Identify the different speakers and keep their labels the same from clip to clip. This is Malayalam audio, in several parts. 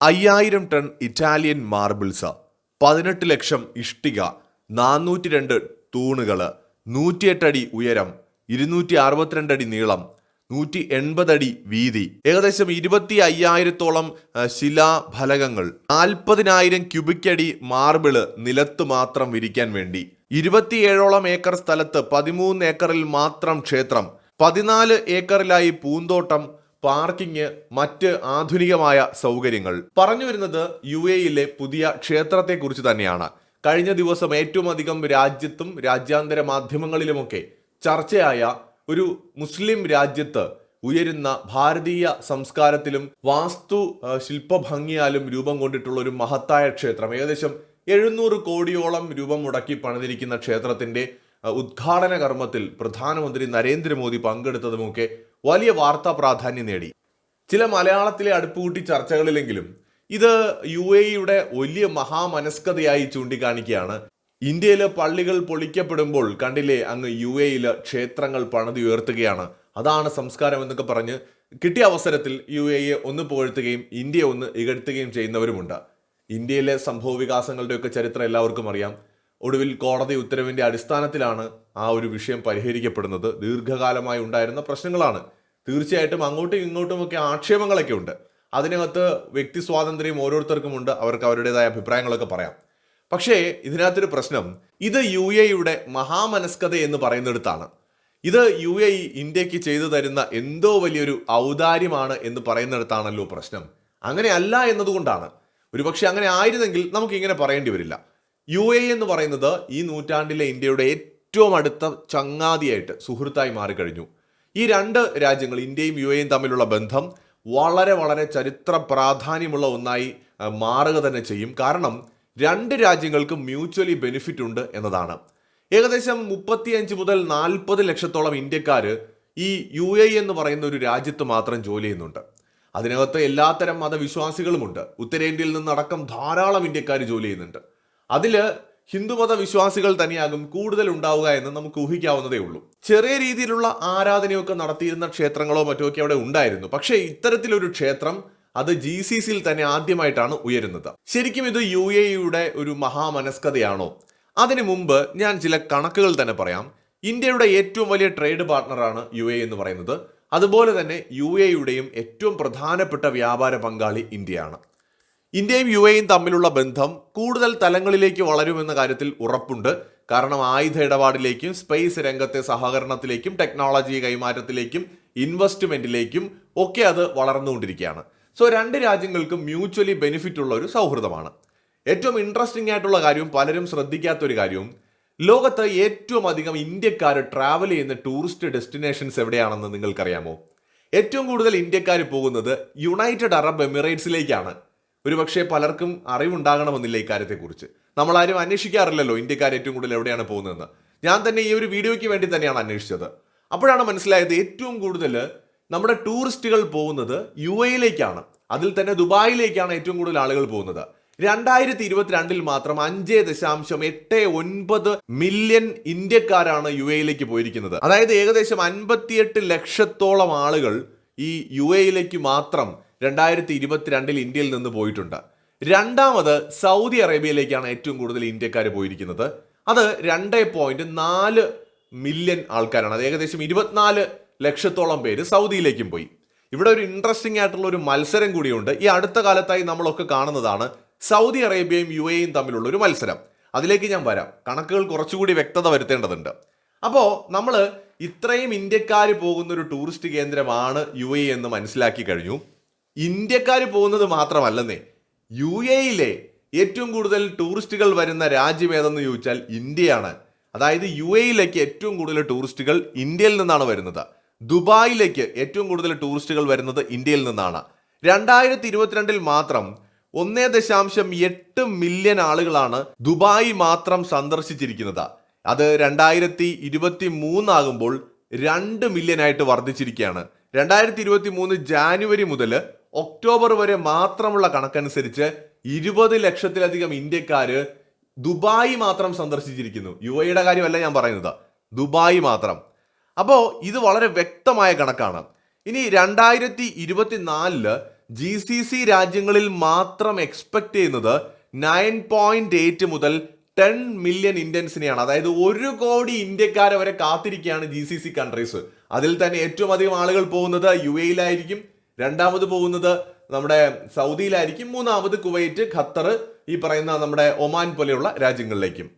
Speaker 1: അയ്യായിരം ടൺ ഇറ്റാലിയൻ മാർബിൾസ് പതിനെട്ട് ലക്ഷം ഇഷ്ടിക നാനൂറ്റി രണ്ട് തൂണുകൾ നൂറ്റിയെട്ടടി ഉയരം ഇരുന്നൂറ്റി അറുപത്തിരണ്ട് അടി നീളം നൂറ്റി എൺപതടി വീതി ഏകദേശം ഇരുപത്തി അയ്യായിരത്തോളം ശിലാഫലകങ്ങൾ നാൽപ്പതിനായിരം ക്യൂബിക് അടി മാർബിൾ നിലത്ത് മാത്രം വിരിക്കാൻ വേണ്ടി ഇരുപത്തിയേഴോളം ഏക്കർ സ്ഥലത്ത് പതിമൂന്ന് ഏക്കറിൽ മാത്രം ക്ഷേത്രം പതിനാല് ഏക്കറിലായി പൂന്തോട്ടം പാർക്കിംഗ് മറ്റ് ആധുനികമായ സൗകര്യങ്ങൾ. പറഞ്ഞു വരുന്നത് യു എയിലെ പുതിയ ക്ഷേത്രത്തെക്കുറിച്ച് തന്നെയാണ്. കഴിഞ്ഞ ദിവസം ഏറ്റവും അധികം രാജ്യത്തും രാജ്യാന്തര മാധ്യമങ്ങളിലുമൊക്കെ ചർച്ചയായ ഒരു മുസ്ലിം രാജ്യത്ത് ഉയരുന്ന ഭാരതീയ സംസ്കാരത്തിലും വാസ്തു ശില്പ ഭംഗിയാലും രൂപം കൊണ്ടിട്ടുള്ള ഒരു മഹത്തായ ക്ഷേത്രം. ഏകദേശം എഴുന്നൂറ് കോടിയോളം രൂപം മുടക്കി പണിതിരിക്കുന്ന ക്ഷേത്രത്തിന്റെ ഉദ്ഘാടന കർമ്മത്തിൽ പ്രധാനമന്ത്രി നരേന്ദ്രമോദി പങ്കെടുത്തതുമൊക്കെ വലിയ വാർത്താ പ്രാധാന്യം നേടി. ചില മലയാളത്തിലെ അടുപ്പുകൂട്ടി ചർച്ചകളിലെങ്കിലും ഇത് യു എ ഇയുടെ വലിയ മഹാമനസ്കതയായി ചൂണ്ടിക്കാണിക്കുകയാണ്. ഇന്ത്യയിലെ പള്ളികൾ പൊളിക്കപ്പെടുമ്പോൾ കണ്ടില്ലേ അങ്ങ് യു എയിൽ ക്ഷേത്രങ്ങൾ പണിതുയർത്തുകയാണ്. അതാണ് സംസ്കാരം എന്നൊക്കെ പറഞ്ഞ് കിട്ടിയ അവസരത്തിൽ യു എയെ ഒന്ന് പുകഴ്ത്തുകയും ഇന്ത്യയെ ഒന്ന് ഇകഴ്ത്തുകയും ചെയ്യുന്നവരുമുണ്ട്. ഇന്ത്യയിലെ സംഭവ വികാസങ്ങളുടെയൊക്കെ ചരിത്രം എല്ലാവർക്കും അറിയാം. ഒടുവിൽ കോടതി ഉത്തരവിന്റെ അടിസ്ഥാനത്തിലാണ് ആ ഒരു വിഷയം പരിഹരിക്കപ്പെടുന്നത്. ദീർഘകാലമായി ഉണ്ടായിരുന്ന പ്രശ്നങ്ങളാണ്. തീർച്ചയായിട്ടും അങ്ങോട്ടും ഇങ്ങോട്ടും ഒക്കെ ആക്ഷേപങ്ങളൊക്കെ ഉണ്ട്. അതിനകത്ത് വ്യക്തി സ്വാതന്ത്ര്യം ഓരോരുത്തർക്കുമുണ്ട് അവർക്ക് അവരുടേതായ അഭിപ്രായങ്ങളൊക്കെ പറയാം. പക്ഷേ ഇതിനകത്തൊരു പ്രശ്നം ഇത് യു എയുടെ മഹാമനസ്കത എന്ന് പറയുന്നിടത്താണ്. ഇത് യു എ ഇന്ത്യയ്ക്ക് ചെയ്തു തരുന്ന എന്തോ വലിയൊരു ഔദാര്യമാണ് എന്ന് പറയുന്നിടത്താണല്ലോ പ്രശ്നം. അങ്ങനെ അല്ല എന്നതുകൊണ്ടാണ്. ഒരുപക്ഷെ അങ്ങനെ ആയിരുന്നെങ്കിൽ നമുക്ക് ഇങ്ങനെ പറയേണ്ടി വരില്ല. യു എ എന്ന് പറയുന്നത് ഈ നൂറ്റാണ്ടിലെ ഇന്ത്യയുടെ ഏറ്റവും അടുത്ത ചങ്ങാതിയായിട്ട് സുഹൃത്തായി മാറിക്കഴിഞ്ഞു. ഈ രണ്ട് രാജ്യങ്ങൾ ഇന്ത്യയും യു എയും തമ്മിലുള്ള ബന്ധം വളരെ വളരെ ചരിത്ര പ്രാധാന്യമുള്ള ഒന്നായി മാറുക തന്നെ ചെയ്യും. കാരണം രണ്ട് രാജ്യങ്ങൾക്കും മ്യൂച്വലി ബെനിഫിറ്റ് ഉണ്ട് എന്നതാണ്. ഏകദേശം മുപ്പത്തിയഞ്ച് മുതൽ നാൽപ്പത് ലക്ഷത്തോളം ഇന്ത്യക്കാർ ഈ യു എ എന്ന് പറയുന്ന ഒരു രാജ്യത്ത് മാത്രം ജോലി ചെയ്യുന്നുണ്ട്. അതിനകത്ത് എല്ലാത്തരം മതവിശ്വാസികളുമുണ്ട്. ഉത്തരേന്ത്യയിൽ നിന്നടക്കം ധാരാളം ഇന്ത്യക്കാർ ജോലി ചെയ്യുന്നുണ്ട്. അതിൽ ഹിന്ദുമത വിശ്വാസികൾ തന്നെയാകും കൂടുതൽ ഉണ്ടാവുക എന്ന് നമുക്ക് ഊഹിക്കാവുന്നതേ ഉള്ളൂ. ചെറിയ രീതിയിലുള്ള ആരാധനയൊക്കെ നടത്തിയിരുന്ന ക്ഷേത്രങ്ങളോ മറ്റോ ഒക്കെ അവിടെ ഉണ്ടായിരുന്നു. പക്ഷേ ഇത്തരത്തിലൊരു ക്ഷേത്രം അത് ജി സി സിയിൽ തന്നെ ആദ്യമായിട്ടാണ് ഉയരുന്നത്. ശരിക്കും ഇത് യു എ യുടെ ഒരു മഹാമനസ്കതയാണോ? അതിനു മുമ്പ് ഞാൻ ചില കണക്കുകൾ തന്നെ പറയാം. ഇന്ത്യയുടെ ഏറ്റവും വലിയ ട്രേഡ് പാർട്ണറാണ് യു എ എന്ന് പറയുന്നത്. അതുപോലെ തന്നെ യു എയുടെയും ഏറ്റവും പ്രധാനപ്പെട്ട വ്യാപാര പങ്കാളി ഇന്ത്യയാണ്. ഇന്ത്യയും യു എയും തമ്മിലുള്ള ബന്ധം കൂടുതൽ തലങ്ങളിലേക്ക് വളരുമെന്ന കാര്യത്തിൽ ഉറപ്പുണ്ട്. കാരണം ആയുധ ഇടപാടിലേക്കും സ്പേസ് രംഗത്തെ സഹകരണത്തിലേക്കും ടെക്നോളജി കൈമാറ്റത്തിലേക്കും ഇൻവെസ്റ്റ്മെന്റിലേക്കും ഒക്കെ അത് വളർന്നുകൊണ്ടിരിക്കുകയാണ്. സോ രണ്ട് രാജ്യങ്ങൾക്കും മ്യൂച്വലി ബെനിഫിറ്റ് ഉള്ള ഒരു സൗഹൃദമാണ്. ഏറ്റവും ഇൻട്രസ്റ്റിംഗ് ആയിട്ടുള്ള കാര്യവും പലരും ശ്രദ്ധിക്കാത്ത ഒരു കാര്യവും ലോകത്ത് ഏറ്റവും അധികം ഇന്ത്യക്കാർ ട്രാവൽ ചെയ്യുന്ന ടൂറിസ്റ്റ് ഡെസ്റ്റിനേഷൻസ് എവിടെയാണെന്ന് നിങ്ങൾക്കറിയാമോ? ഏറ്റവും കൂടുതൽ ഇന്ത്യക്കാർ പോകുന്നത് യുണൈറ്റഡ് അറബ് എമിറേറ്റ്സിലേക്കാണ് ഒരുപക്ഷെ പലർക്കും അറിവുണ്ടാകണമെന്നില്ല ഇക്കാര്യത്തെക്കുറിച്ച് നമ്മളാരും അന്വേഷിക്കാറില്ലല്ലോ ഇന്ത്യക്കാർ ഏറ്റവും കൂടുതൽ എവിടെയാണ് പോകുന്നതെന്ന്. ഞാൻ തന്നെ ഈ ഒരു വീഡിയോയ്ക്ക് വേണ്ടി തന്നെയാണ് അന്വേഷിച്ചത്. അപ്പോഴാണ് മനസ്സിലായത് ഏറ്റവും കൂടുതൽ നമ്മുടെ ടൂറിസ്റ്റുകൾ പോകുന്നത് യു എയിലേക്കാണ് അതിൽ തന്നെ ദുബായിലേക്കാണ് ഏറ്റവും കൂടുതൽ ആളുകൾ പോകുന്നത്. രണ്ടായിരത്തി ഇരുപത്തിരണ്ടിൽ മാത്രം അഞ്ച് ദശാംശം എട്ട് ഒൻപത് മില്യൺ ഇന്ത്യക്കാരാണ് യു എയിലേക്ക് പോയിരിക്കുന്നത്. അതായത് ഏകദേശം അൻപത്തിയെട്ട് ലക്ഷത്തോളം ആളുകൾ ഈ യു എയിലേക്ക് മാത്രം രണ്ടായിരത്തി ഇരുപത്തിരണ്ടിൽ ഇന്ത്യയിൽ നിന്ന് പോയിട്ടുണ്ട്. രണ്ടാമത് സൗദി അറേബ്യയിലേക്കാണ് ഏറ്റവും കൂടുതൽ ഇന്ത്യക്കാർ പോയിരിക്കുന്നത്. അത് രണ്ട് പോയിന്റ് നാല് മില്യൺ ആൾക്കാരാണ്. അത് ഏകദേശം ഇരുപത്തിനാല് ലക്ഷത്തോളം പേര് സൗദിയിലേക്കും പോയി. ഇവിടെ ഒരു ഇൻട്രസ്റ്റിംഗ് ആയിട്ടുള്ള ഒരു മത്സരം കൂടിയുണ്ട്. ഈ അടുത്ത കാലത്തായി നമ്മളൊക്കെ കാണുന്നതാണ് സൗദി അറേബ്യയും യു എയും തമ്മിലുള്ള ഒരു മത്സരം. അതിലേക്ക് ഞാൻ വരാം. കണക്കുകൾ കുറച്ചുകൂടി വ്യക്തത വരുത്തേണ്ടതുണ്ട്. അപ്പോൾ നമ്മൾ ഇത്രയും ഇന്ത്യക്കാർ പോകുന്ന ഒരു ടൂറിസ്റ്റ് കേന്ദ്രമാണ് യു എ എന്ന് മനസ്സിലാക്കി കഴിഞ്ഞു. ഇന്ത്യക്കാർ പോകുന്നത് മാത്രമല്ലെന്നേ യു എയിലെ ഏറ്റവും കൂടുതൽ ടൂറിസ്റ്റുകൾ വരുന്ന രാജ്യം ഏതെന്ന് ചോദിച്ചാൽ ഇന്ത്യയാണ്. അതായത് യു എയിലേക്ക് ഏറ്റവും കൂടുതൽ ടൂറിസ്റ്റുകൾ ഇന്ത്യയിൽ നിന്നാണ് വരുന്നത്. ദുബായിലേക്ക് ഏറ്റവും കൂടുതൽ ടൂറിസ്റ്റുകൾ വരുന്നത് ഇന്ത്യയിൽ നിന്നാണ്. രണ്ടായിരത്തി ഇരുപത്തിരണ്ടിൽ മാത്രം ഒന്നേ ദശാംശം എട്ട് മില്യൺ ആളുകളാണ് ദുബായി മാത്രം സന്ദർശിച്ചിരിക്കുന്നത്. അത് രണ്ടായിരത്തി ഇരുപത്തി മൂന്നാകുമ്പോൾ രണ്ട് മില്യൺ ആയിട്ട് വർദ്ധിച്ചിരിക്കുകയാണ്. രണ്ടായിരത്തി ഇരുപത്തി മൂന്ന് ജാനുവരി മുതൽ ഒക്ടോബർ വരെ മാത്രമുള്ള കണക്കനുസരിച്ച് ഇരുപത് ലക്ഷത്തിലധികം ഇന്ത്യക്കാർ ദുബായി മാത്രം സന്ദർശിച്ചിരിക്കുന്നു. യു എയുടെ കാര്യമല്ല ഞാൻ പറയുന്നത്. ദുബായി മാത്രം. അപ്പോൾ ഇത് വളരെ വ്യക്തമായ കണക്കാണ്. ഇനി രണ്ടായിരത്തി ഇരുപത്തിനാലിൽ ജി സി സി രാജ്യങ്ങളിൽ മാത്രം എക്സ്പെക്ട് ചെയ്യുന്നത് നയൻ പോയിന്റ് എയ്റ്റ് മുതൽ ടെൻ മില്യൺ ഇന്ത്യൻസിനെയാണ് അതായത് ഒരു കോടി ഇന്ത്യക്കാരെ വരെ കാത്തിരിക്കുകയാണ് ജി സി സി കൺട്രീസ് അതിൽ തന്നെ ഏറ്റവും അധികം ആളുകൾ പോകുന്നത് യു എയിലായിരിക്കും രണ്ടാമത് പോകുന്നത് നമ്മുടെ സൗദിയിലായിരിക്കും. മൂന്നാമത് കുവൈറ്റ് ഖത്തർ ഈ പറയുന്ന നമ്മുടെ ഒമാൻ പോലെയുള്ള രാജ്യങ്ങളിലേക്കും.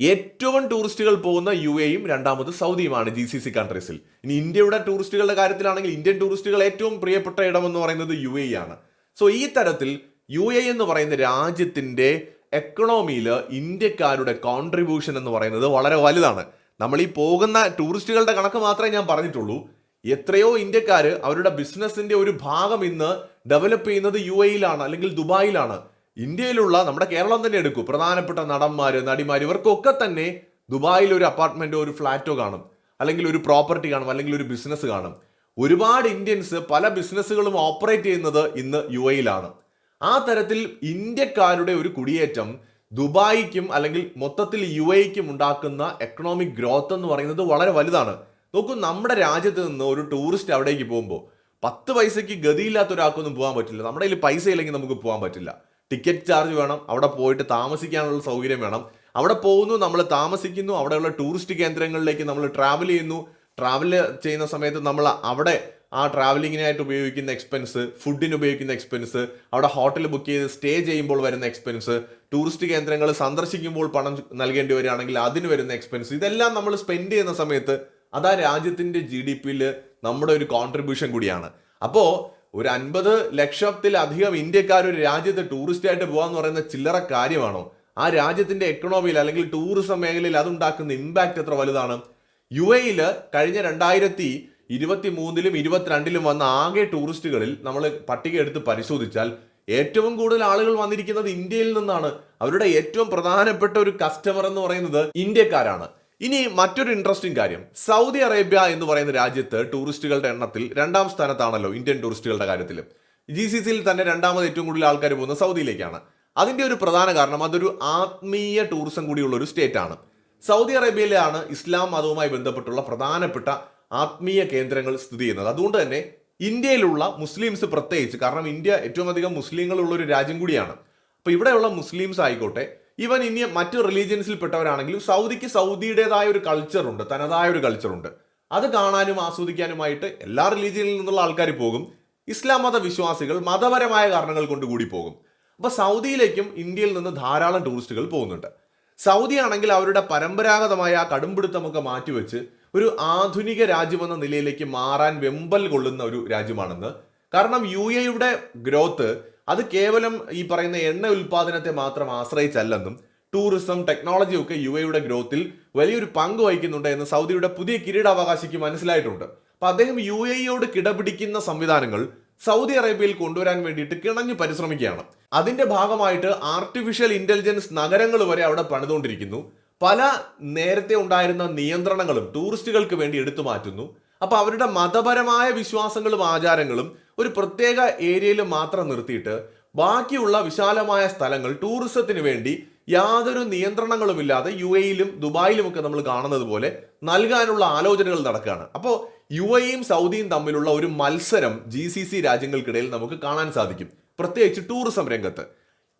Speaker 1: ഏറ്റവും ടൂറിസ്റ്റുകൾ പോകുന്ന യു എയും രണ്ടാമത് സൗദിയുമാണ് ജി സി സി കൺട്രീസിൽ ഇനി ഇന്ത്യയുടെ ടൂറിസ്റ്റുകളുടെ കാര്യത്തിലാണെങ്കിൽ ഇന്ത്യൻ ടൂറിസ്റ്റുകൾ ഏറ്റവും പ്രിയപ്പെട്ട ഇടം എന്ന് പറയുന്നത് യു എ ആണ് സോ ഈ തരത്തിൽ യു എ എന്ന് പറയുന്ന രാജ്യത്തിന്റെ എക്കണോമിയിൽ ഇന്ത്യക്കാരുടെ കോൺട്രിബ്യൂഷൻ എന്ന് പറയുന്നത് വളരെ വലുതാണ്. നമ്മൾ ഈ പോകുന്ന ടൂറിസ്റ്റുകളുടെ കണക്ക് മാത്രമേ ഞാൻ പറഞ്ഞിട്ടുള്ളൂ. എത്രയോ ഇന്ത്യക്കാർ അവരുടെ ബിസിനസ്സിന്റെ ഒരു ഭാഗം ഇന്ന് ഡെവലപ്പ് ചെയ്യുന്നത് യു എയിലാണ് അല്ലെങ്കിൽ ദുബായിലാണ്. ഇന്ത്യയിലുള്ള നമ്മുടെ കേരളം തന്നെ എടുക്കൂ. പ്രധാനപ്പെട്ട നടന്മാര് നടിമാർ ഇവർക്കൊക്കെ തന്നെ ദുബായിൽ ഒരു അപ്പാർട്ട്മെന്റോ ഒരു ഫ്ലാറ്റോ കാണും. അല്ലെങ്കിൽ ഒരു പ്രോപ്പർട്ടി കാണും അല്ലെങ്കിൽ ഒരു ബിസിനസ് കാണും. ഒരുപാട് ഇന്ത്യൻസ് പല ബിസിനസ്സുകളും ഓപ്പറേറ്റ് ചെയ്യുന്നത് ഇന്ന് യു എയിലാണ്. ആ തരത്തിൽ ഇന്ത്യക്കാരുടെ ഒരു കുടിയേറ്റം ദുബായിക്കും അല്ലെങ്കിൽ മൊത്തത്തിൽ യു എക്കും ഉണ്ടാക്കുന്ന എക്കണോമിക് ഗ്രോത്ത് എന്ന് പറയുന്നത് വളരെ വലുതാണ്. നോക്കൂ നമ്മുടെ രാജ്യത്ത് നിന്ന് ഒരു ടൂറിസ്റ്റ് അവിടേക്ക് പോകുമ്പോൾ പത്ത് പൈസയ്ക്ക് ഗതിയില്ലാത്ത ഒരാൾക്കൊന്നും പോകാൻ പറ്റില്ല. നമ്മുടെ കയ്യിൽ പൈസ ഇല്ലെങ്കിൽ നമുക്ക് പോകാൻ പറ്റില്ല. ടിക്കറ്റ് ചാർജ് വേണം അവിടെ പോയിട്ട് താമസിക്കാനുള്ള സൗകര്യം വേണം. അവിടെ പോകുന്നു നമ്മൾ താമസിക്കുന്നു അവിടെയുള്ള ടൂറിസ്റ്റ് കേന്ദ്രങ്ങളിലേക്ക് നമ്മൾ ട്രാവൽ ചെയ്യുന്നു. ട്രാവൽ ചെയ്യുന്ന സമയത്ത് നമ്മൾ അവിടെ ആ ട്രാവലിങ്ങിനായിട്ട് ഉപയോഗിക്കുന്ന എക്സ്പെൻസ് ഫുഡിന് ഉപയോഗിക്കുന്ന എക്സ്പെൻസ് അവിടെ ഹോട്ടൽ ബുക്ക് ചെയ്ത് സ്റ്റേ ചെയ്യുമ്പോൾ വരുന്ന എക്സ്പെൻസ് ടൂറിസ്റ്റ് കേന്ദ്രങ്ങൾ സന്ദർശിക്കുമ്പോൾ പണം നൽകേണ്ടി വരികയാണെങ്കിൽ അതിന് വരുന്ന എക്സ്പെൻസ് ഇതെല്ലാം നമ്മൾ സ്പെൻഡ് ചെയ്യുന്ന സമയത്ത് അത് ആ രാജ്യത്തിന്റെ ജി ഡി പിയിൽ നമ്മുടെ ഒരു കോൺട്രിബ്യൂഷൻ കൂടിയാണ്. അപ്പോൾ ഒരു അൻപത് ലക്ഷത്തിലധികം ഇന്ത്യക്കാർ ഒരു രാജ്യത്ത് ടൂറിസ്റ്റ് ആയിട്ട് പോകാന്ന് പറയുന്ന ചില്ലറ കാര്യമാണോ? ആ രാജ്യത്തിന്റെ എക്കണോമിയിൽ അല്ലെങ്കിൽ ടൂറിസം മേഖലയിൽ അതുണ്ടാക്കുന്ന ഇമ്പാക്റ്റ് എത്ര വലുതാണ്? യു എയിൽ കഴിഞ്ഞ രണ്ടായിരത്തി ഇരുപത്തി മൂന്നിലും ഇരുപത്തിരണ്ടിലും വന്ന ആകെ ടൂറിസ്റ്റുകളിൽ നമ്മൾ പട്ടിക എടുത്ത് പരിശോധിച്ചാൽ ഏറ്റവും കൂടുതൽ ആളുകൾ വന്നിരിക്കുന്നത് ഇന്ത്യയിൽ നിന്നാണ്. അവരുടെ ഏറ്റവും പ്രധാനപ്പെട്ട ഒരു കസ്റ്റമർ എന്ന് പറയുന്നത് ഇന്ത്യക്കാരാണ്. ഇനി മറ്റൊരു ഇൻട്രസ്റ്റിംഗ് കാര്യം. സൗദി അറേബ്യ എന്ന് പറയുന്ന രാജ്യത്ത് ടൂറിസ്റ്റുകളുടെ എണ്ണത്തിൽ രണ്ടാം സ്ഥാനത്താണല്ലോ ഇന്ത്യൻ ടൂറിസ്റ്റുകളുടെ കാര്യത്തിൽ ജി സി സിയിൽ തന്നെ രണ്ടാമത് ഏറ്റവും കൂടുതൽ ആൾക്കാർ പോകുന്നത് സൗദിയിലേക്കാണ്. അതിന്റെ ഒരു പ്രധാന കാരണം അതൊരു ആത്മീയ ടൂറിസം കൂടിയുള്ള ഒരു സ്റ്റേറ്റ് ആണ് സൗദി അറേബ്യയിലാണ് ഇസ്ലാം മതവുമായി ബന്ധപ്പെട്ടുള്ള പ്രധാനപ്പെട്ട ആത്മീയ കേന്ദ്രങ്ങൾ സ്ഥിതി ചെയ്യുന്നത്. അതുകൊണ്ട് തന്നെ ഇന്ത്യയിലുള്ള മുസ്ലിംസ് പ്രത്യേകിച്ച് കാരണം ഇന്ത്യ ഏറ്റവും അധികം മുസ്ലിങ്ങളുള്ള ഒരു രാജ്യം കൂടിയാണ്. അപ്പൊ ഇവിടെയുള്ള മുസ്ലിംസ് ആയിക്കോട്ടെ ഈവൻ ഇനി മറ്റു റിലീജിയൻസിൽപ്പെട്ടവരാണെങ്കിലും സൗദിക്ക് സൗദിയുടേതായ ഒരു കൾച്ചറുണ്ട് തനതായ ഒരു കൾച്ചറുണ്ട് അത് കാണാനും ആസ്വദിക്കാനുമായിട്ട് എല്ലാ റിലീജിയനിൽ നിന്നുള്ള ആൾക്കാർ പോകും ഇസ്ലാം മത വിശ്വാസികൾ മതപരമായ കാരണങ്ങൾ കൊണ്ട് കൂടി പോകും. അപ്പൊ സൗദിയിലേക്കും ഇന്ത്യയിൽ നിന്ന് ധാരാളം ടൂറിസ്റ്റുകൾ പോകുന്നുണ്ട്. സൗദി ആണെങ്കിൽ അവരുടെ പരമ്പരാഗതമായ ആ കടുംപിടുത്തമൊക്കെ മാറ്റിവെച്ച് ഒരു ആധുനിക രാജ്യമെന്ന നിലയിലേക്ക് മാറാൻ വെമ്പൽ കൊള്ളുന്ന ഒരു രാജ്യമാണെന്ന്. കാരണം യു എയുടെ ഗ്രോത്ത് അത് കേവലം ഈ പറയുന്ന എണ്ണ ഉൽപാദനത്തെ മാത്രം ആശ്രയിച്ചല്ലെന്നും ടൂറിസം ടെക്നോളജി ഒക്കെ യു എയുടെ ഗ്രോത്തിൽ വലിയൊരു പങ്ക് വഹിക്കുന്നുണ്ട് എന്ന് സൗദിയുടെ പുതിയ കിരീടാവകാശിക്ക് മനസ്സിലായിട്ടുണ്ട്. അപ്പൊ അദ്ദേഹം യു എയോട് കിടപിടിക്കുന്ന സംവിധാനങ്ങൾ സൗദി അറേബ്യയിൽ കൊണ്ടുവരാൻ വേണ്ടിയിട്ട് കിണഞ്ഞു പരിശ്രമിക്കുകയാണ്. അതിന്റെ ഭാഗമായിട്ട് ആർട്ടിഫിഷ്യൽ ഇന്റലിജൻസ് നഗരങ്ങൾ വരെ അവിടെ പണിതുകൊണ്ടിരിക്കുന്നു. പല നേരത്തെ ഉണ്ടായിരുന്ന നിയന്ത്രണങ്ങളും ടൂറിസ്റ്റുകൾക്ക് വേണ്ടി എടുത്തു മാറ്റുന്നു. അപ്പൊ അവരുടെ മതപരമായ വിശ്വാസങ്ങളും ആചാരങ്ങളും ഒരു പ്രത്യേക ഏരിയയിൽ മാത്രം നിർത്തിയിട്ട് ബാക്കിയുള്ള വിശാലമായ സ്ഥലങ്ങൾ ടൂറിസത്തിന് വേണ്ടി യാതൊരു നിയന്ത്രണങ്ങളുമില്ലാതെ യു എയിലും ദുബായിലുമൊക്കെ നമ്മൾ കാണുന്നത് പോലെ നൽകാനുള്ള ആലോചനകൾ നടക്കുകയാണ്. അപ്പോൾ യു എയും സൗദിയും തമ്മിലുള്ള ഒരു മത്സരം ജി സി സി രാജ്യങ്ങൾക്കിടയിൽ നമുക്ക് കാണാൻ സാധിക്കും. പ്രത്യേകിച്ച് ടൂറിസം രംഗത്ത്.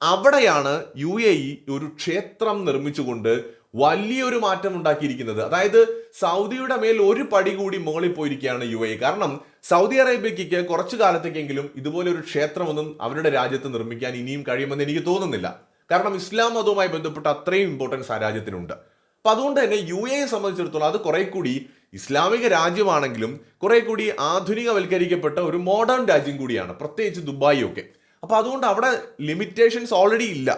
Speaker 1: അവിടെയാണ് യു എ ഇ ഒരു ക്ഷേത്രം നിർമ്മിച്ചുകൊണ്ട് വലിയൊരു മാറ്റം ഉണ്ടാക്കിയിരിക്കുന്നത്. അതായത് സൗദിയുടെ മേൽ ഒരു പടി കൂടി മുകളിൽ പോയിരിക്കുകയാണ് യു എ കാരണം സൗദി അറേബ്യയ്ക്ക് കുറച്ചു കാലത്തേക്കെങ്കിലും ഇതുപോലെ ഒരു ക്ഷേത്രമൊന്നും അവരുടെ രാജ്യത്ത് നിർമ്മിക്കാൻ ഇനിയും കഴിയുമെന്ന് എനിക്ക് തോന്നുന്നില്ല. കാരണം ഇസ്ലാം മതവുമായി ബന്ധപ്പെട്ട അത്രയും ഇമ്പോർട്ടൻസ് ആ രാജ്യത്തിനുണ്ട്. അപ്പൊ അതുകൊണ്ട് തന്നെ യു എയെ സംബന്ധിച്ചിടത്തോളം അത് കുറെ കൂടി ഇസ്ലാമിക രാജ്യമാണെങ്കിലും കുറെ കൂടി ആധുനികവൽക്കരിക്കപ്പെട്ട ഒരു മോഡേൺ രാജ്യം കൂടിയാണ് പ്രത്യേകിച്ച് ദുബായി ഒക്കെ. അപ്പൊ അതുകൊണ്ട് അവിടെ ലിമിറ്റേഷൻസ് ഓൾറെഡി ഇല്ല.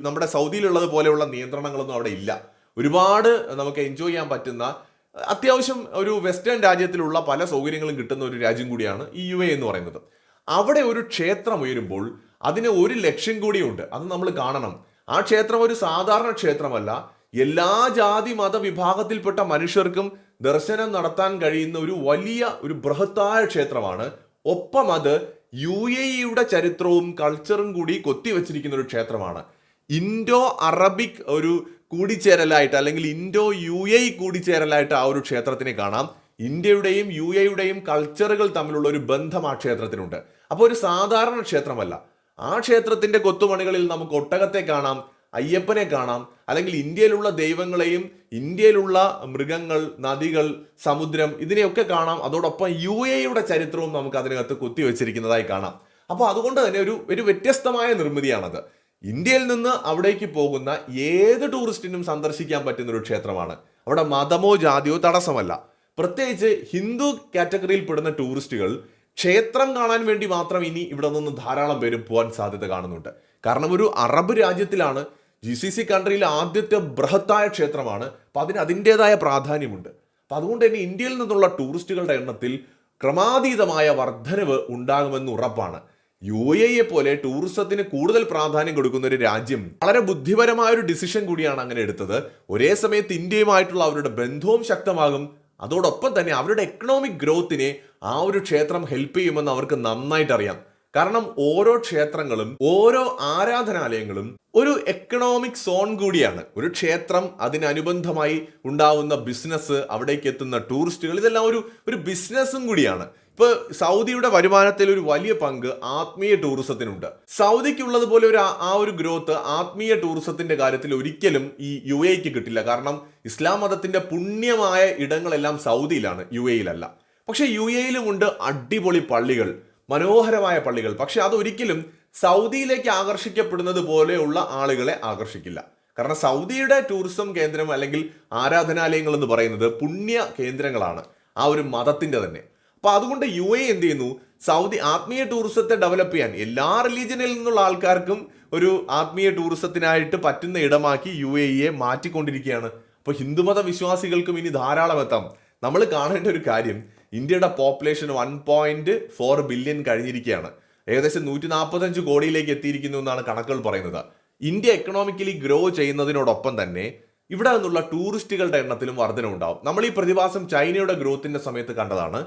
Speaker 1: നമ്മുടെ സൗദിയിലുള്ളത് പോലെയുള്ള നിയന്ത്രണങ്ങളൊന്നും അവിടെ ഇല്ല. ഒരുപാട് നമുക്ക് എൻജോയ് ചെയ്യാൻ പറ്റുന്ന അത്യാവശ്യം ഒരു വെസ്റ്റേൺ രാജ്യത്തിലുള്ള പല സൗകര്യങ്ങളും കിട്ടുന്ന ഒരു രാജ്യം കൂടിയാണ് ഈ യു എന്ന് പറയുന്നത്. അവിടെ ഒരു ക്ഷേത്രം ഉയരുമ്പോൾ അതിന് ഒരു ലക്ഷ്യം കൂടിയുണ്ട് അത് നമ്മൾ കാണണം. ആ ക്ഷേത്രം ഒരു സാധാരണ ക്ഷേത്രമല്ല. എല്ലാ ജാതി മത വിഭാഗത്തിൽപ്പെട്ട മനുഷ്യർക്കും ദർശനം നടത്താൻ കഴിയുന്ന ഒരു വലിയ ഒരു ബൃഹത്തായ ക്ഷേത്രമാണ്. ഒപ്പം അത് യു എ ഇയുടെ ചരിത്രവും കൾച്ചറും കൂടി കൊത്തിവെച്ചിരിക്കുന്ന ഒരു ക്ഷേത്രമാണ്. ഇൻഡോ അറബിക് ഒരു കൂടിച്ചേരലായിട്ട് അല്ലെങ്കിൽ ഇൻഡോ യു എ കൂടിച്ചേരലായിട്ട് ആ ഒരു ക്ഷേത്രത്തിനെ കാണാം. ഇന്ത്യയുടെയും യു എയുടെയും കൾച്ചറുകൾ തമ്മിലുള്ള ഒരു ബന്ധം ആ ക്ഷേത്രത്തിനുണ്ട്. അപ്പോൾ ഒരു സാധാരണ ക്ഷേത്രമല്ല. ആ ക്ഷേത്രത്തിന്റെ കൊത്തുപണികളിൽ നമുക്ക് ഒട്ടകത്തെ കാണാം അയ്യപ്പനെ കാണാം അല്ലെങ്കിൽ ഇന്ത്യയിലുള്ള ദൈവങ്ങളെയും ഇന്ത്യയിലുള്ള മൃഗങ്ങൾ നദികൾ സമുദ്രം ഇതിനെയൊക്കെ കാണാം. അതോടൊപ്പം യു എയുടെ ചരിത്രവും നമുക്ക് അതിനകത്ത് കുത്തിവെച്ചിരിക്കുന്നതായി കാണാം. അപ്പോൾ അതുകൊണ്ട് തന്നെ ഒരു ഒരു വ്യത്യസ്തമായ നിർമ്മിതിയാണത്. ഇന്ത്യയിൽ നിന്ന് അവിടേക്ക് പോകുന്ന ഏത് ടൂറിസ്റ്റിനും സന്ദർശിക്കാൻ പറ്റുന്ന ഒരു ക്ഷേത്രമാണ്. അവിടെ മതമോ ജാതിയോ തടസ്സമല്ല. പ്രത്യേകിച്ച് ഹിന്ദു കാറ്റഗറിയിൽ പെടുന്ന ടൂറിസ്റ്റുകൾ ക്ഷേത്രം കാണാൻ വേണ്ടി മാത്രം ഇനി ഇവിടെ നിന്ന് ധാരാളം പേര് പോകാൻ സാധ്യത കാണുന്നുണ്ട്. കാരണം ഒരു അറബ് രാജ്യത്തിലാണ് ജി സി സി കൺട്രിയിലെ ആദ്യത്തെ ബൃഹത്തായ ക്ഷേത്രമാണ്. അപ്പം അതിന് അതിന്റെതായ പ്രാധാന്യമുണ്ട്. അപ്പം അതുകൊണ്ട് തന്നെ ഇന്ത്യയിൽ നിന്നുള്ള ടൂറിസ്റ്റുകളുടെ എണ്ണത്തിൽ ക്രമാതീതമായ വർധനവ് ഉണ്ടാകുമെന്ന് ഉറപ്പാണ്. യു എ പോലെ ടൂറിസത്തിന് കൂടുതൽ പ്രാധാന്യം കൊടുക്കുന്ന ഒരു രാജ്യം വളരെ ബുദ്ധിപരമായ ഒരു ഡിസിഷൻ കൂടിയാണ് അങ്ങനെ എടുത്തത്. ഒരേ സമയത്ത് ഇന്ത്യയുമായിട്ടുള്ള അവരുടെ ബന്ധവും ശക്തമാകും. അതോടൊപ്പം തന്നെ അവരുടെ എക്കണോമിക് ഗ്രോത്തിനെ ആ ഒരു ക്ഷേത്രം ഹെൽപ്പ് ചെയ്യുമെന്ന് അവർക്ക് നന്നായിട്ട് അറിയാം കാരണം ഓരോ ക്ഷേത്രങ്ങളും ഓരോ ആരാധനാലയങ്ങളും ഒരു എക്കണോമിക് സോൺ കൂടിയാണ്. ഒരു ക്ഷേത്രം അതിനനുബന്ധമായി ഉണ്ടാവുന്ന ബിസിനസ് അവിടേക്ക് എത്തുന്ന ടൂറിസ്റ്റുകൾ ഇതെല്ലാം ഒരു ഒരു ബിസിനസ്സും കൂടിയാണ്. ഇപ്പൊ സൗദിയുടെ വരുമാനത്തിൽ ഒരു വലിയ പങ്ക് ആത്മീയ ടൂറിസത്തിനുണ്ട് സൗദിക്കുള്ളതുപോലെ ഒരു ആ- ആ ഒരു ഗ്രോത്ത് ആത്മീയ ടൂറിസത്തിന്റെ കാര്യത്തിൽ ഒരിക്കലും ഈ യു എക്ക് കിട്ടില്ല. കാരണം ഇസ്ലാം മതത്തിന്റെ പുണ്യമായ ഇടങ്ങളെല്ലാം സൗദിയിലാണ് യു എയിലല്ല. പക്ഷെ യു എയിലുമുണ്ട് അടിപൊളി പള്ളികൾ. മനോഹരമായ പള്ളികൾ. പക്ഷെ അതൊരിക്കലും സൗദിയിലേക്ക് ആകർഷിക്കപ്പെടുന്നത് പോലെയുള്ള ആളുകളെ ആകർഷിക്കില്ല. കാരണം സൗദിയുടെ ടൂറിസം കേന്ദ്രം അല്ലെങ്കിൽ ആരാധനാലയങ്ങൾ എന്ന് പറയുന്നത് പുണ്യ കേന്ദ്രങ്ങളാണ്. ആ ഒരു മതത്തിന്റെ തന്നെ. അപ്പൊ അതുകൊണ്ട് യു എ എന്ത് ചെയ്യുന്നു? സൗദി ആത്മീയ ടൂറിസത്തെ ഡെവലപ്പ് ചെയ്യാൻ എല്ലാ റിലീജിയനിൽ നിന്നുള്ള ആൾക്കാർക്കും ഒരു ആത്മീയ ടൂറിസത്തിനായിട്ട് പറ്റുന്ന ഇടമാക്കി യു എ ഇയെ മാറ്റിക്കൊണ്ടിരിക്കുകയാണ്. അപ്പോൾ ഹിന്ദുമത വിശ്വാസികൾക്കും ഇനി ധാരാളം എത്താം. നമ്മൾ കാണേണ്ട ഒരു കാര്യം ഇന്ത്യയുടെ population one point four billion കഴിഞ്ഞിരിക്കുകയാണ്. ഏകദേശം നൂറ്റി നാൽപ്പത്തഞ്ച് കോടിയിലേക്ക് എത്തിയിരിക്കുന്നു എന്നാണ് കണക്കുകൾ പറയുന്നത്. ഇന്ത്യ എക്കണോമിക്കലി ഗ്രോ ചെയ്യുന്നതിനോടൊപ്പം തന്നെ ഇവിടെ നിന്നുള്ള ടൂറിസ്റ്റുകളുടെ എണ്ണത്തിലും വർധനമുണ്ടാവും നമ്മൾ ഈ പ്രതിഭാസം ചൈനയുടെ ഗ്രോത്തിന്റെ സമയത്ത് കണ്ടതാണ്.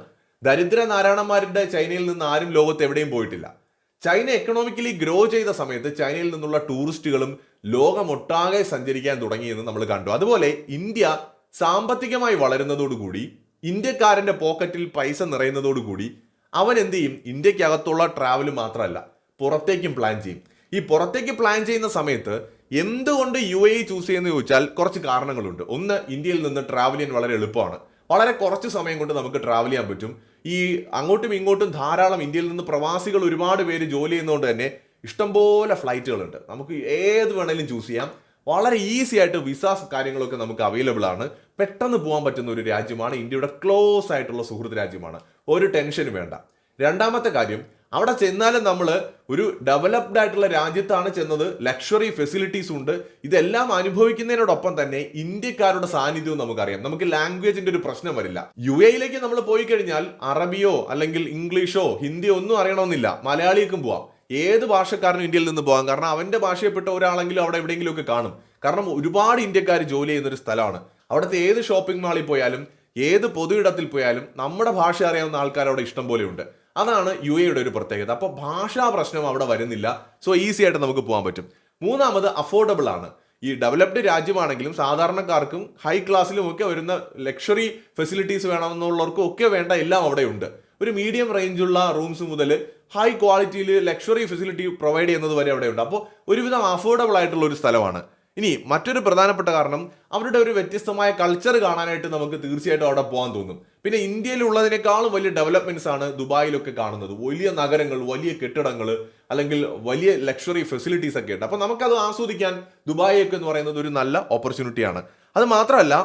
Speaker 1: ദരിദ്ര നാരായണന്മാരുടെ ചൈനയിൽ നിന്ന് ആരും ലോകത്ത് എവിടെയും പോയിട്ടില്ല. ചൈന എക്കണോമിക്കലി ഗ്രോ ചെയ്ത സമയത്ത് ചൈനയിൽ നിന്നുള്ള ടൂറിസ്റ്റുകളും ലോകമൊട്ടാകെ സഞ്ചരിക്കാൻ തുടങ്ങിയെന്ന് നമ്മൾ കണ്ടു. അതുപോലെ ഇന്ത്യ സാമ്പത്തികമായി വളരുന്നതോടുകൂടി ഇന്ത്യക്കാരന്റെ പോക്കറ്റിൽ പൈസ നിറയുന്നതോടുകൂടി അവൻ എന്ത് ചെയ്യും? ഇന്ത്യക്കകത്തുള്ള ട്രാവൽ മാത്രമല്ല പുറത്തേക്കും പ്ലാൻ ചെയ്യും. ഈ പുറത്തേക്ക് പ്ലാൻ ചെയ്യുന്ന സമയത്ത് എന്തുകൊണ്ട് യു എ ചൂസ് ചെയ്യുന്ന ചോദിച്ചാൽ കുറച്ച് കാരണങ്ങളുണ്ട്. ഒന്ന് ഇന്ത്യയിൽ നിന്ന് ട്രാവൽ ചെയ്യാൻ വളരെ എളുപ്പമാണ്. വളരെ കുറച്ച് സമയം കൊണ്ട് നമുക്ക് ട്രാവൽ ചെയ്യാൻ പറ്റും. ഈ അങ്ങോട്ടും ഇങ്ങോട്ടും ധാരാളം ഇന്ത്യയിൽ നിന്ന് പ്രവാസികൾ ഒരുപാട് പേര് ജോലി ചെയ്യുന്നതുകൊണ്ട് തന്നെ ഇഷ്ടംപോലെ ഫ്ലൈറ്റുകളുണ്ട് നമുക്ക് ഏത് വേണേലും ചൂസ് ചെയ്യാം. വളരെ ഈസി ആയിട്ട് വിസ കാര്യങ്ങളൊക്കെ നമുക്ക് അവൈലബിൾ ആണ്. പെട്ടെന്ന് പോകാൻ പറ്റുന്ന ഒരു രാജ്യമാണ് ഇന്ത്യയുടെ ക്ലോസ് ആയിട്ടുള്ള സുഹൃത്ത് രാജ്യമാണ്. ഒരു ടെൻഷനും വേണ്ട. രണ്ടാമത്തെ കാര്യം അവിടെ ചെന്നാലും നമ്മൾ ഒരു ഡെവലപ്ഡ് ആയിട്ടുള്ള രാജ്യത്താണ് ചെന്നത്. ലക്ഷറി ഫെസിലിറ്റീസ് ഉണ്ട്. ഇതെല്ലാം അനുഭവിക്കുന്നതിനോടൊപ്പം തന്നെ ഇന്ത്യക്കാരുടെ സാന്നിധ്യവും നമുക്കറിയാം. നമുക്ക് ലാംഗ്വേജിന്റെ ഒരു പ്രശ്നം വരില്ല. യു എയിലേക്ക് നമ്മൾ പോയി കഴിഞ്ഞാൽ അറബിയോ അല്ലെങ്കിൽ ഇംഗ്ലീഷോ ഹിന്ദിയോ ഒന്നും അറിയണമെന്നില്ല. മലയാളിക്കും പോവാം. ഏത് ഭാഷക്കാരനും ഇന്ത്യയിൽ നിന്ന് പോകാം. കാരണം അവന്റെ ഭാഷയെപ്പെട്ട ഒരാളെങ്കിലും അവിടെ എവിടെയെങ്കിലും ഒക്കെ കാണും. കാരണം ഒരുപാട് ഇന്ത്യക്കാർ ജോലി ചെയ്യുന്ന ഒരു സ്ഥലമാണ്. അവിടുത്തെ ഏത് ഷോപ്പിംഗ് മാളിൽ പോയാലും ഏത് പൊതു ഇടത്തിൽ പോയാലും നമ്മുടെ ഭാഷ അറിയാവുന്ന ആൾക്കാർ അവിടെ ഇഷ്ടം പോലെ ഉണ്ട്. അതാണ് യു എയുടെ ഒരു പ്രത്യേകത. അപ്പോൾ ഭാഷാ പ്രശ്നം അവിടെ വരുന്നില്ല. സോ ഈസി ആയിട്ട് നമുക്ക് പോകാൻ പറ്റും. മൂന്നാമത് അഫോർഡബിൾ ആണ്. ഈ ഡെവലപ്ഡ് രാജ്യമാണെങ്കിലും സാധാരണക്കാർക്കും ഹൈ ക്ലാസ്സിലും ഒക്കെ വരുന്ന ലക്ഷറി ഫെസിലിറ്റീസ് വേണമെന്നുള്ളവർക്കും ഒക്കെ വേണ്ട എല്ലാം അവിടെ ഉണ്ട്. ഒരു മീഡിയം റേഞ്ചുള്ള റൂംസ് മുതൽ ഹൈ ക്വാളിറ്റിയിൽ ലക്ഷറി ഫെസിലിറ്റി പ്രൊവൈഡ് ചെയ്യുന്നത് വരെ അവിടെ ഉണ്ട് അപ്പോൾ ഒരുവിധം അഫോർഡബിൾ ആയിട്ടുള്ള ഒരു സ്ഥലമാണ്. ഇനി മറ്റൊരു പ്രധാനപ്പെട്ട കാരണം അവരുടെ ഒരു വ്യത്യസ്തമായ കൾച്ചർ കാണാനായിട്ട് നമുക്ക് തീർച്ചയായിട്ടും അവിടെ പോകാൻ തോന്നും. പിന്നെ ഇന്ത്യയിലുള്ളതിനേക്കാളും വലിയ ഡെവലപ്മെന്റ്സ് ആണ് ദുബായിലൊക്കെ കാണുന്നത്. വലിയ നഗരങ്ങൾ വലിയ കെട്ടിടങ്ങൾ അല്ലെങ്കിൽ വലിയ ലക്ഷറി ഫെസിലിറ്റീസ് ഒക്കെ ഉണ്ട്. അപ്പോൾ നമുക്കത് ആസ്വദിക്കാൻ ദുബായ് ഒക്കെ എന്ന് പറയുന്നത് ഒരു നല്ല ഓപ്പർച്യൂണിറ്റിയാണ് അത് മാത്രമല്ല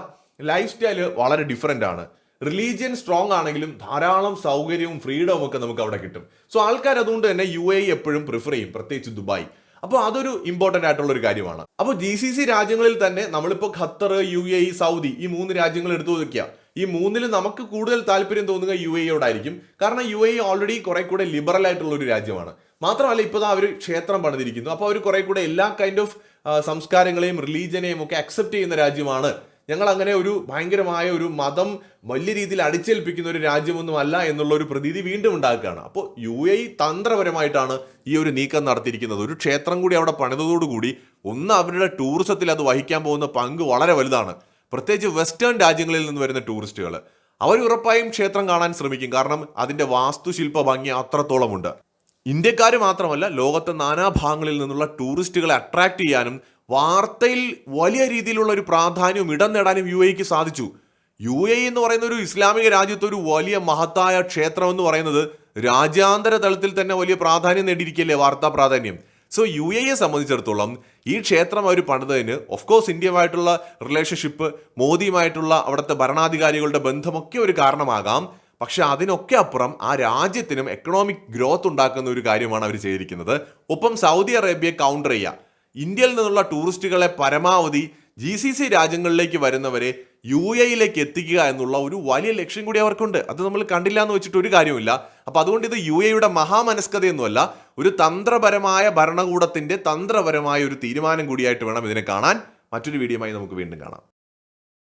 Speaker 1: ലൈഫ് സ്റ്റൈൽ വളരെ ഡിഫറെന്റ് ആണ്. റിലീജിയൻ സ്ട്രോങ് ആണെങ്കിലും ധാരാളം സൗകര്യവും ഫ്രീഡവും ഒക്കെ നമുക്ക് അവിടെ കിട്ടും. സോ ആൾക്കാർ അതുകൊണ്ട് തന്നെ യു എ എപ്പോഴും പ്രിഫർ ചെയ്യും പ്രത്യേകിച്ച് ദുബായ്. അപ്പോൾ അതൊരു ഇമ്പോർട്ടന്റ് ആയിട്ടുള്ള ഒരു കാര്യമാണ്. അപ്പോൾ ജി സി സി രാജ്യങ്ങളിൽ തന്നെ നമ്മളിപ്പോൾ Qatar U A E Saudi ഈ മൂന്ന് രാജ്യങ്ങൾ എടുത്തു നോക്കുക ഈ മൂന്നിൽ നമുക്ക് കൂടുതൽ താല്പര്യം തോന്നുക യു എയോടായിരിക്കും കാരണം യു എ ഓൾറെഡി കുറെ കൂടെ ലിബറൽ ആയിട്ടുള്ള ഒരു രാജ്യമാണ്. മാത്രമല്ല ഇപ്പോൾ അവർ ക്ഷേത്രം പണിതിരിക്കുന്നു. അപ്പോൾ അവർ കുറെ കൂടെ എല്ലാ കൈൻഡ് ഓഫ് സംസ്കാരങ്ങളെയും റിലീജിയനെയും ഒക്കെ അക്സെപ്റ്റ് ചെയ്യുന്ന രാജ്യമാണ് ഞങ്ങൾ അങ്ങനെ ഒരു ഭയങ്കരമായ ഒരു മതം വലിയ രീതിയിൽ അടിച്ചേൽപ്പിക്കുന്ന ഒരു രാജ്യമൊന്നും അല്ല എന്നുള്ള ഒരു പ്രതീതി വീണ്ടും ഉണ്ടാക്കുകയാണ്. അപ്പോൾ യു എ തന്ത്രപരമായിട്ടാണ് ഈ ഒരു നീക്കം നടത്തിയിരിക്കുന്നത്. ഒരു ക്ഷേത്രം കൂടി അവിടെ പണിതതോടുകൂടി ഒന്ന് അവരുടെ ടൂറിസത്തിൽ അത് വഹിക്കാൻ പോകുന്ന പങ്ക് വളരെ വലുതാണ്. പ്രത്യേകിച്ച് വെസ്റ്റേൺ രാജ്യങ്ങളിൽ നിന്ന് വരുന്ന ടൂറിസ്റ്റുകൾ അവർ ഉറപ്പായും ക്ഷേത്രം കാണാൻ ശ്രമിക്കും. കാരണം അതിന്റെ വാസ്തുശില്പ ഭംഗി അത്രത്തോളമുണ്ട്. ഇന്ത്യക്കാർ മാത്രമല്ല ലോകത്തെ നാനാഭാഗങ്ങളിൽ നിന്നുള്ള ടൂറിസ്റ്റുകളെ അട്രാക്ട് ചെയ്യാനും വാർത്തയിൽ വലിയ രീതിയിലുള്ള ഒരു പ്രാധാന്യവും ഇടം നേടാനും യു എക്ക് സാധിച്ചു. യു എ എന്ന് പറയുന്ന ഒരു ഇസ്ലാമിക രാജ്യത്ത് ഒരു വലിയ മഹത്തായ ക്ഷേത്രം എന്ന് പറയുന്നത് രാജ്യാന്തര തലത്തിൽ തന്നെ വലിയ പ്രാധാന്യം നേടിയിരിക്കല്ലേ വാർത്താ പ്രാധാന്യം. സോ യു എയെ സംബന്ധിച്ചിടത്തോളം ഈ ക്ഷേത്രം അവർ പണിതതിന് ഓഫ് കോഴ്സ് ഇന്ത്യയുമായിട്ടുള്ള റിലേഷൻഷിപ്പ് മോദിയുമായിട്ടുള്ള അവിടുത്തെ ഭരണാധികാരികളുടെ ബന്ധമൊക്കെ ഒരു കാരണമാകാം. പക്ഷെ അതിനൊക്കെ അപ്പുറം ആ രാജ്യത്തിനും എക്കണോമിക് ഗ്രോത്ത് ഉണ്ടാക്കുന്ന ഒരു കാര്യമാണ് അവർ ചെയ്തിരിക്കുന്നത്. ഒപ്പം സൗദി അറേബ്യയെ കൗണ്ടർ ചെയ്യുക. ഇന്ത്യയിൽ നിന്നുള്ള ടൂറിസ്റ്റുകളെ പരമാവധി ജി സി സി രാജ്യങ്ങളിലേക്ക് വരുന്നവരെ യു എയിലേക്ക് എത്തിക്കുക എന്നുള്ള ഒരു വലിയ ലക്ഷ്യം കൂടി അവർക്കുണ്ട്. അത് നമ്മൾ കണ്ടില്ല എന്ന് വെച്ചിട്ട് ഒരു കാര്യമില്ല അപ്പൊ അതുകൊണ്ട് ഇത് യു എയുടെ മഹാമനസ്കതയൊന്നുമല്ല ഒരു തന്ത്രപരമായ ഭരണകൂടത്തിന്റെ തന്ത്രപരമായ ഒരു തീരുമാനം കൂടിയായിട്ട് വേണം ഇതിനെ കാണാൻ. മറ്റൊരു വീഡിയോയുമായി നമുക്ക് വീണ്ടും കാണാം.